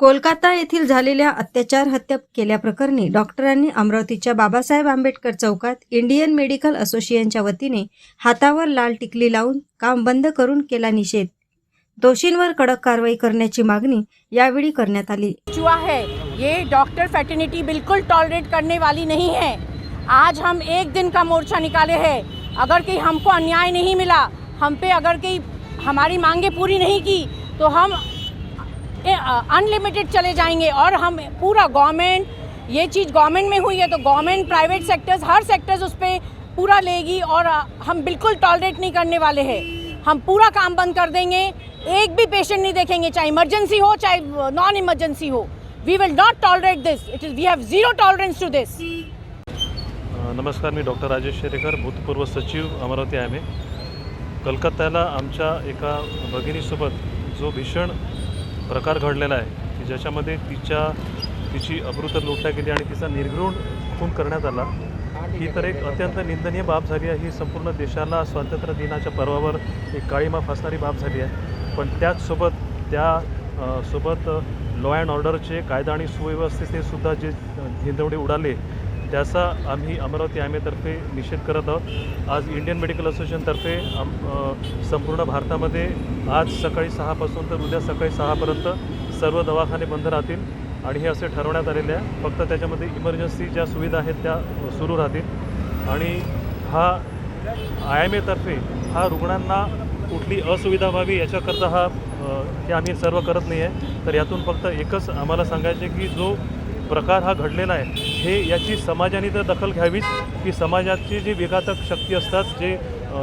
कोलकाता येथील झालेल्या अत्याचार हत्या केल्याप्रकरणी डॉक्टरांनी अमरावतीच्या बाबासाहेब आंबेडकर चौकात इंडियन मेडिकल असोसिएशनच्या वतीने हातावर लाल टिकली लावून काम बंद करून केला निषेध. दोषींवर कडक कारवाई करण्याची मागणी यावेळी करण्यात आली. हुआ है ये डॉक्टर फैटर्निटी बिल्कुल टॉलरेट करने वाली नहीं है. आज हम एक दिन का मोर्चा निकाले हैं. अगर कहीं हमको अन्याय नहीं मिला हम पे अगर कहीं हमारी मांगे पूरी नहीं की तो हम अनलिमिटेड चले जाएंगे और हम पूरा गवर्नमेंट ये चीज़ गवर्नमेंट में हुई है तो गवर्नमेंट प्राइवेट सेक्टर्स हर सेक्टर्स उस पर पूरा लेगी और हम बिल्कुल टॉलरेट नहीं करने वाले हैं। हम पूरा काम बंद कर देंगे एक भी पेशेंट नहीं देखेंगे चाहे इमरजेंसी हो चाहे नॉन इमरजेंसी हो। We will not tolerate this it is we have zero tolerance to this नमस्कार मी डॉक्टर राजेश शेरेकर भूतपूर्व सचिव अमरावती आहे कलकत्त्याला आमच्या एका भगिनीसोबत जो भीषण प्रकार घडलेला आहे की ज्याच्यामध्ये तिच्या तिची अमृत लुटल्या गेली आणि तिचा निर्घृण खून करण्यात आला. ही तर एक अत्यंत निंदनीय बाब झाली आहे. ही संपूर्ण देशाला स्वातंत्र्य दिनाच्या पर्वावर एक काळीमा फासणारी बाब झाली आहे. पण त्याचसोबत त्या सोबत लॉ अँड ऑर्डरचे कायदा आणि सुव्यवस्थेचे सुद्धा जे धिंदवडे उडाले त्याचा आम्ही अमरावती आम्हीतर्फे निषेध करत आहोत. आज इंडियन मेडिकल असोसिएशनतर्फे आम संपूर्ण भारतामध्ये आज सकाळी सहापासून तर उद्या सकाळी सहापर्यंत सर्व दवाखाने बंद राहतील आणि हे असे ठरवण्यात आलेले आहे. फक्त त्याच्यामध्ये इमर्जन्सी ज्या सुविधा आहेत त्या सुरू राहतील. आणि हा आय एम एतर्फे हा रुग्णांना कुठली असुविधा व्हावी याच्याकरता हा हे आम्ही सर्व करत नाही आहे तर यातून फक्त एकच आम्हाला सांगायचे की जो प्रकार हा घडलेला आहे. हे याची समाजाने तर दखल घ्यावीच. की समाजाची जी विघातक शक्ती असतात जे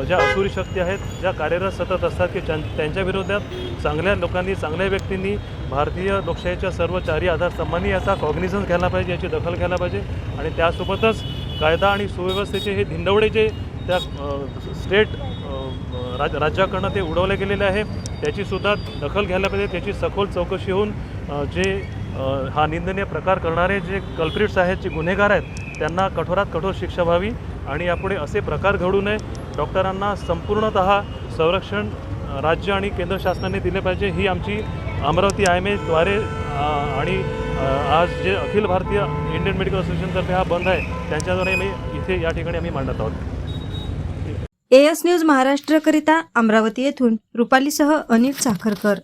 ज्या असुरी शक्ती आहेत ज्या कार्यरत सतत असतात की त्यां त्यांच्या विरोधात चांगल्या लोकांनी चांगल्या व्यक्तींनी भारतीय लोकशाहीच्या सर्व चारी आधारस्तंभांनी याचा कॉग्निझन्स घ्यायला पाहिजे याची दखल घ्यायला पाहिजे. आणि त्यासोबतच कायदा आणि सुव्यवस्थेचे हे धिंडवडे जे त्या स्टेट राज राज्याकडनं ते उडवले गेलेले आहे त्याचीसुद्धा दखल घ्यायला पाहिजे. त्याची सखोल चौकशी होऊन जे हा निंदनीय प्रकार करणारे जे कल्प्रिट्स आहेत जे गुन्हेगार आहेत त्यांना कठोरात कठोर शिक्षा व्हावी आणि यापुढे असे प्रकार घडू नये. डॉक्टरांना संपूर्णतः संरक्षण राज्य आणि केंद्र शासनाने दिले पाहिजे. ही आमची अमरावती आय एम एद्वारे आणि आज जे अखिल भारतीय इंडियन मेडिकल असोसिएशनतर्फे हा बंद आहे त्यांच्याद्वारे मी इथे या ठिकाणी आम्ही मांडत आहोत. एएस न्यूज महाराष्ट्रकरिता अमरावती येथून. रुपालीसह अनिल साखरकर.